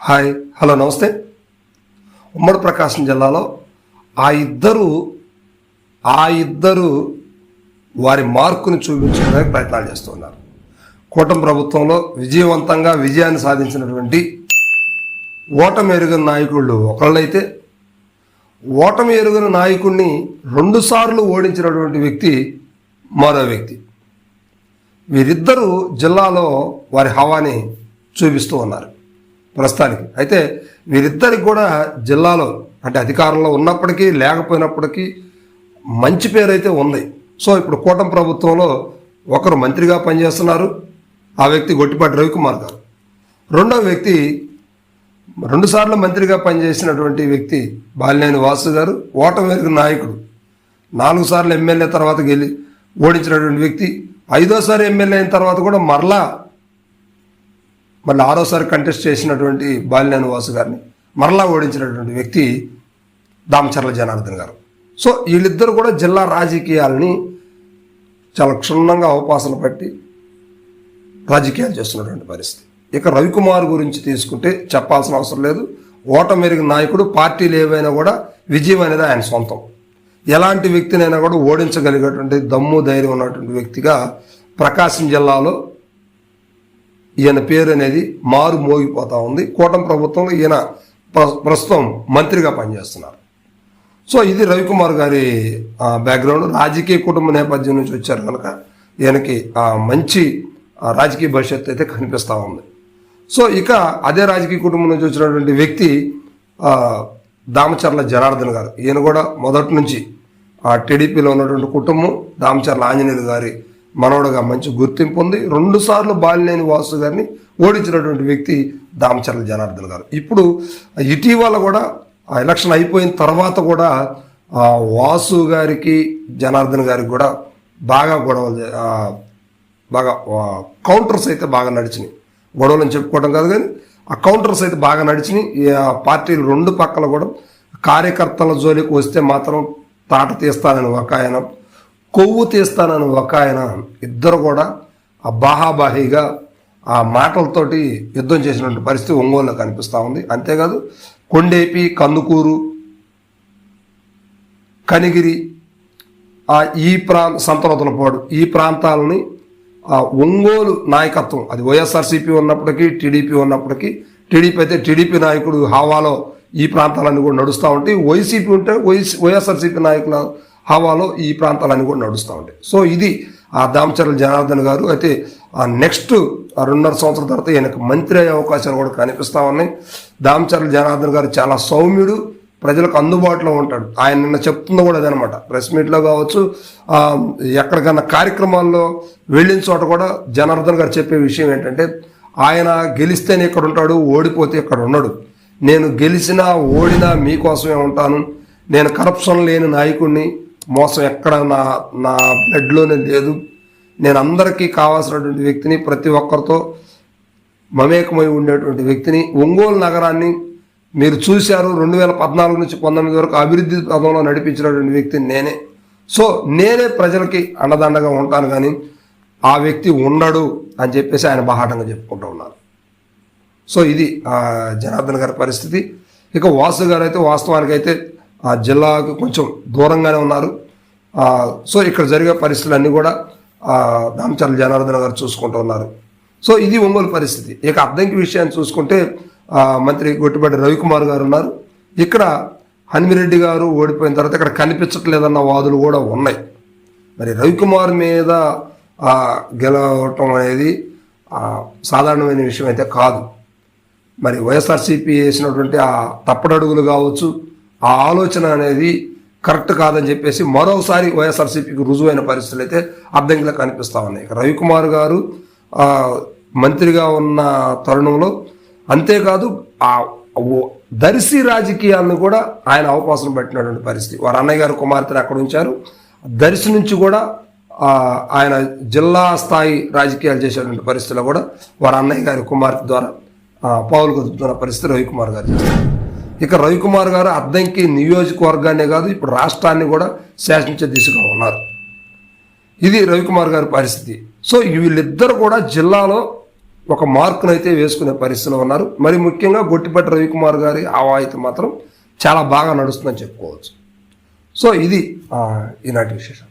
Hi hello నమస్తే. ఉమ్మడి ప్రకాశం జిల్లాలో ఆ ఇద్దరు ఆ ఇద్దరు వారి మార్కును చూపించడానికి ప్రయత్నాలు చేస్తున్నారు. కూటమి ప్రభుత్వంలో విజయవంతంగా విజయాన్ని సాధించినటువంటి ఓటమి ఎరుగని నాయకుళ్ళు ఒకళ్ళైతే ఓటమి ఎరుగని నాయకుడిని రెండుసార్లు ఓడించినటువంటి వ్యక్తి మరో వ్యక్తి. వీరిద్దరూ జిల్లాలో వారి హవాని చూపిస్తూ ఉన్నారు. ప్రస్తుతానికి. అయితే వీరిద్దరికి కూడా జిల్లాలో అంటే అధికారంలో ఉన్నప్పటికీ లేకపోయినప్పటికీ మంచి పేరు అయితే ఉంది. సో ఇప్పుడు కూటమి ప్రభుత్వంలో ఒకరు మంత్రిగా పనిచేస్తున్నారు. ఆ వ్యక్తి గొట్టిపాటి రవికుమార్ గారు. రెండవ వ్యక్తి రెండుసార్లు మంత్రిగా పనిచేసినటువంటి వ్యక్తి బాలినేని వాసు గారు ఓటమి నాయకుడు. నాలుగు సార్లు ఎమ్మెల్యే తర్వాత గెలి ఓడించినటువంటి వ్యక్తి. ఐదోసారి ఎమ్మెల్యే అయిన తర్వాత కూడా మరలా మళ్ళీ ఆరోసారి కంటెస్ట్ చేసినటువంటి బాలినేని వాసు గారిని మరలా ఓడించినటువంటి వ్యక్తి దామచర్ల జనార్దన్ గారు. సో వీళ్ళిద్దరు కూడా జిల్లా రాజకీయాలని చాలా క్షుణ్ణంగా అవపాసన పట్టి రాజకీయాలు చేస్తున్నటువంటి పరిస్థితి. ఇక రవికుమార్ గురించి తీసుకుంటే చెప్పాల్సిన అవసరం లేదు. ఓటమెరిగిన నాయకుడు పార్టీలు ఏవైనా కూడా విజయం అనేది ఆయన సొంతం. ఎలాంటి వ్యక్తినైనా కూడా ఓడించగలిగేటువంటి దమ్ము ధైర్యం ఉన్నటువంటి వ్యక్తిగా ప్రకాశం జిల్లాలో ఈయన పేరు అనేది మారు మోగిపోతూ ఉంది. కూటమి ప్రభుత్వంలో ఈయన ప్ర- ప్రస్తుతం మంత్రిగా పనిచేస్తున్నారు. సో ఇది రవికుమార్ గారి ఆ, బ్యాక్గ్రౌండ్ రాజకీయ కుటుంబ నేపథ్యం నుంచి వచ్చారు కనుక ఈయనకి మంచి రాజకీయ భవిష్యత్తు అయితే కనిపిస్తూ ఉంది. సో ఇక అదే రాజకీయ కుటుంబం నుంచి వచ్చినటువంటి వ్యక్తి దామచర్ల జనార్దన్ గారు. ఈయన కూడా మొదటి నుంచి ఆ టీడీపీలో ఉన్నటువంటి కుటుంబం దామచర్ల ఆంజనేయులు గారి మనవడుగా మంచి గుర్తింపు ఉంది. రెండుసార్లు బాలినేని వాసు గారిని ఓడించినటువంటి వ్యక్తి దామచర్ల జనార్దన్ గారు. ఇప్పుడు ఇటీవల కూడా ఆ ఎలక్షన్ అయిపోయిన తర్వాత కూడా ఆ వాసు గారికి జనార్దన్ గారికి కూడా బాగా గొడవలు బాగా కౌంటర్స్ అయితే బాగా నడిచినాయి. గొడవలు అని చెప్పుకోవడం కాదు కానీ ఆ కౌంటర్స్ అయితే బాగా నడిచినాయి. ఆ పార్టీలు రెండు పక్కల కూడా కార్యకర్తల జోలికి వస్తే మాత్రం తాట తీస్తానని ఒక ఆయన కొవ్వు తీస్తానని ఒక ఆయన ఇద్దరు కూడా ఆ బాహాబాహీగా ఆ మాటలతోటి యుద్ధం చేసినటువంటి పరిస్థితి ఒంగోలులో కనిపిస్తూ ఉంది. అంతేకాదు కొండేపి కందుకూరు కనిగిరి ఆ ఈ ప్రా సంతనోతలపాడు ఈ ప్రాంతాలని ఆ ఒంగోలు నాయకత్వం అది వైఎస్ఆర్సీపీ ఉన్నప్పటికీ టీడీపీ ఉన్నప్పటికీ టీడీపీ అయితే టీడీపీ నాయకుడు హావాలో ఈ ప్రాంతాలన్నీ కూడా నడుస్తూ ఉంటాయి. వైసీపీ ఉంటే వైసీ వైఎస్ఆర్సీపీ నాయకుల హవాలో ఈ ప్రాంతాలన్నీ కూడా నడుస్తూ ఉంటాయి. సో ఇది ఆ దామచర్ల జనార్దన్ గారు అయితే ఆ నెక్స్ట్ ఆ రెండున్నర సంవత్సరాల తర్వాత ఈయనకు మంత్రి అయ్యే అవకాశాలు కూడా కనిపిస్తూ ఉన్నాయి. దామచర్ల జనార్దన్ గారు చాలా సౌమ్యుడు ప్రజలకు అందుబాటులో ఉంటాడు. ఆయన నిన్న చెప్తుంది కూడా అదనమాట ప్రెస్ మీట్లో కావచ్చు ఎక్కడికన్నా కార్యక్రమాల్లో వెళ్ళిన చోట కూడా జనార్దన్ గారు చెప్పే విషయం ఏంటంటే ఆయన గెలిస్తేనే ఇక్కడ ఉంటాడు ఓడిపోతే ఇక్కడ ఉండడు. నేను గెలిచినా ఓడినా మీకోసమే ఉంటాను. నేను కరప్షన్ లేని నాయకుడిని మోసం ఎక్కడ నా నా బ్లడ్లోనే లేదు. నేను అందరికీ కావాల్సినటువంటి వ్యక్తిని ప్రతి ఒక్కరితో మమేకమై ఉండేటువంటి వ్యక్తిని ఒంగోలు నగరాన్ని మీరు చూశారు. రెండు వేల పద్నాలుగు నుంచి పంతొమ్మిది వరకు అభివృద్ధి పదంలో నడిపించినటువంటి వ్యక్తిని నేనే. సో నేనే ప్రజలకి అండదండగా ఉంటాను కానీ ఆ వ్యక్తి ఉండడు అని చెప్పేసి ఆయన బాహాటంగా చెప్పుకుంటూ ఉన్నారు. సో ఇది ఆ, జనార్దన్ గారి పరిస్థితి. ఇక వాసు గారు అయితే వాస్తవానికి అయితే ఆ జిల్లాకు కొంచెం దూరంగానే ఉన్నారు. సో ఇక్కడ జరిగే పరిస్థితులన్నీ కూడా ఆ, దామచర్ల జనార్దన్ గారు చూసుకుంటూ ఉన్నారు. సో ఇది ఒంగోలు పరిస్థితి. ఇక అద్దంకి విషయాన్ని చూసుకుంటే మంత్రి గొట్టిపాటి రవికుమార్ గారు ఉన్నారు. ఇక్కడ హనిమిరెడ్డి గారు ఓడిపోయిన తర్వాత ఇక్కడ కనిపించట్లేదన్న వాదులు కూడా ఉన్నాయి. మరి రవికుమార్ మీద గెలవటం అనేది సాధారణమైన విషయం అయితే కాదు. మరి వైఎస్ఆర్సీపీ వేసినటువంటి ఆ తప్పడడుగులు కావచ్చు ఆ ఆలోచన అనేది కరెక్ట్ కాదని చెప్పేసి మరోసారి వైఎస్ఆర్సీపీకి రుజువైన పరిస్థితులు అయితే అర్థంగా కనిపిస్తా ఉన్నాయి. రవికుమార్ గారు మంత్రిగా ఉన్న తరుణంలో అంతేకాదు ఆ ఓ- దర్శి రాజకీయాలను కూడా ఆయన అవకాశం పెట్టినటువంటి పరిస్థితి. వారు అన్నయ్య గారు కుమార్తెను అక్కడ ఉంచారు. దర్శి నుంచి కూడా ఆయన జిల్లా స్థాయి రాజకీయాలు చేసేటువంటి పరిస్థితిలో కూడా వారు అన్నయ్య గారి కుమార్తె ద్వారా పావులు కదుపుతున్న పరిస్థితి రవికుమార్ గారు చేస్తారు. ఇక రవికుమార్ గారు అద్దంకి నియోజకవర్గాన్నే కాదు ఇప్పుడు రాష్ట్రాన్ని కూడా శాసించే దిశగా ఉన్నారు. ఇది రవికుమార్ గారి పరిస్థితి. సో వీళ్ళిద్దరు కూడా జిల్లాలో ఒక మార్కునైతే వేసుకునే పరిస్థితిలో ఉన్నారు. మరి ముఖ్యంగా గొట్టిపట్టి రవికుమార్ గారి ఆవాయిత మాత్రం చాలా బాగా నడుస్తుందని చెప్పుకోవచ్చు. సో ఇది ఈనాటి విశేషం